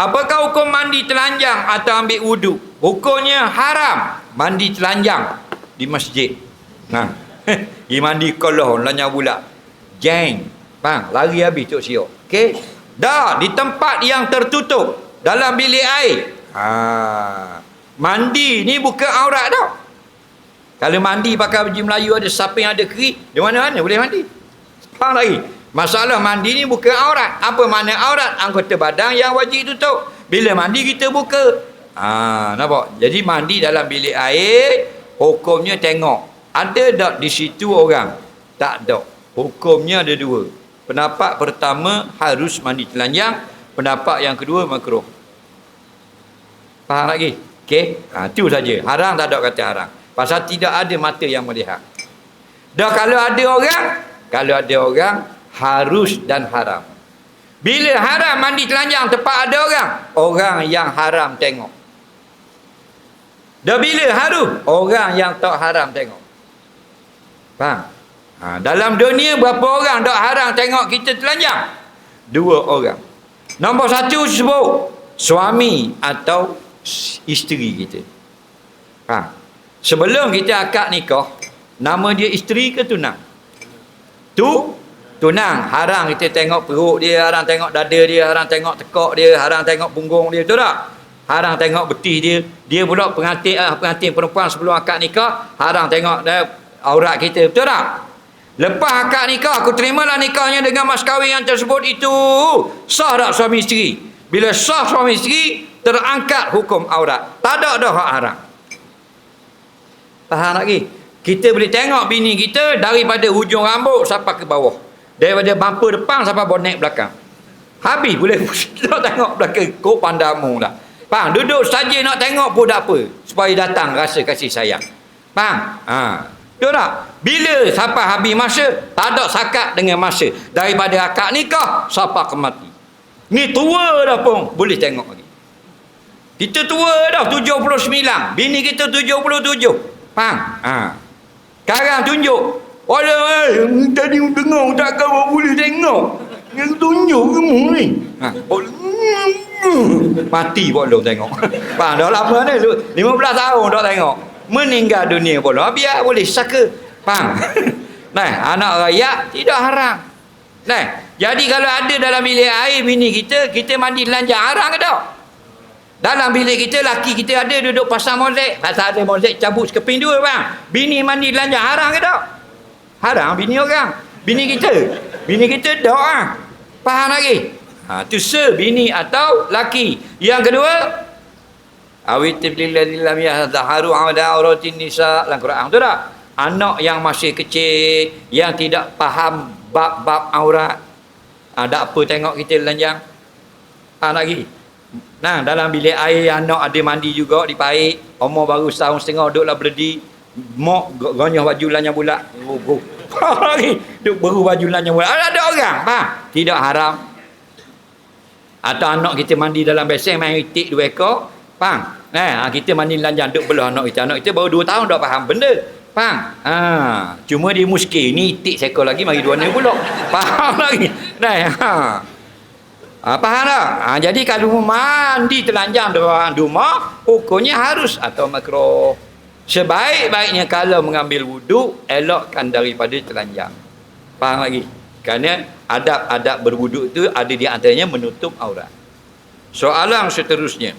Apakah hukum mandi telanjang atau ambil wuduk? Hukumnya haram mandi telanjang di masjid. Nah, pergi mandi kolah lanya pula. Jeng. Bang, lari habis tok siok. Okey. Dah di tempat yang tertutup dalam bilik air. Ha. Mandi ni bukan aurat tau. Kalau mandi pakai baju Melayu ada siapa yang ada keri, di mana-mana boleh mandi. Faham lagi? Masalah mandi ni bukan aurat. Apa mana aurat? Anggota badan yang wajib tutup. Bila mandi kita buka. Ha, nampak? Jadi mandi dalam bilik air, hukumnya tengok. Ada tak di situ orang? Tak ada. Hukumnya ada dua. Pendapat pertama harus mandi telanjang. Pendapat yang kedua makruh. Faham lagi? Okey? Ha, tu saja. Haram tak ada kata haram. Pasal tidak ada mata yang melihat. Dah kalau ada orang, kalau ada orang harus dan haram. Bila haram mandi telanjang tempat ada orang, orang yang haram tengok. Dah bila harus, orang yang tak haram tengok. Faham? Ha, dalam dunia berapa orang tak haram tengok kita telanjang? Dua orang. Nombor satu sebut suami atau isteri kita. Ha. Sebelum kita akad nikah, nama dia isteri ke tunang? Tu tunang. Haram kita tengok perut dia, haram tengok dada dia, haram tengok tekak dia, haram tengok punggung dia, betul tak? Haram tengok betis dia. Dia pula pengantin ah pengantin perempuan sebelum akad nikah, haram tengok dia, aurat kita, betul tak? Lepas akad nikah, aku terimalah nikahnya dengan mas kahwin yang tersebut itu. Sah tak suami isteri? Bila sah suami isteri, terangkat hukum aurat. Tak ada dah hak haram. Faham lagi? Kita boleh tengok bini kita daripada hujung rambut sampai ke bawah. Daripada bumper depan sampai bonek belakang. Habis boleh kita tengok belakang. Kau pandamu lah. Faham? Duduk saja nak tengok pun tak apa. Supaya datang rasa kasih sayang. Faham? Ha. Betul tak? Bila sampai habis masa, tak ada sakat dengan masa. Daripada akad nikah, sampai ke mati. Ni tua dah pun, boleh tengok lagi. Kita tua dah, 79. Bini kita 77. Faham? Ha. Sekarang tunjuk. Walau eh, tadi dengar takkan awak boleh tengok. Yang tunjuk ke mu ni? Ha. Mati pun belum tengok. Faham? Dah lama ni. 15 tahun dah tengok. Meninggal dunia pun. Biar boleh saka. Faham? Nah, anak rakyat tidak haram. Nah, jadi kalau ada dalam bilik air bini kita, kita mandi telanjang haram ke tak? Dalam bilik kita laki kita ada duduk pasang mozaik. Pasal ada mozaik cabut sekeping dua bang. Bini mandi telanjang haram ke tak? Haram bini orang. Bini kita. Bini kita dak ah. Faham lagi? Ha tu se bini atau laki. Yang kedua awit lillahi lam yahzaharu ada auratin nisa dalam Quran tu tak? Anak yang masih kecil yang tidak faham bab-bab aurat. Ada apa tengok kita telanjang? Faham lagi? Nah, dalam bilik air anak ada mandi juga di paik. Umur baru setahun setengah duduklah berdi. Mok gonyah baju lanya bulat. Oh. Lagi duk beru baju lanya bulat. Ada, orang, faham? Tidak haram. Atau anak kita mandi dalam besen main itik dua ekor, faham? Nah, kita mandi lanjang duk belah anak kita. Anak kita baru dua tahun dah faham benda. Faham? Ha, cuma dia muskil ni itik seekor lagi mari dua ni pula. Faham lagi? Nah, ha. Ha, faham tak? Ha, jadi kalau mandi telanjang dalam rumah, hukumnya harus atau makro. Sebaik-baiknya kalau mengambil wuduk, elokkan daripada telanjang. Faham lagi? Kerana adab-adab berwuduk itu ada di antaranya menutup aurat. Soalan seterusnya.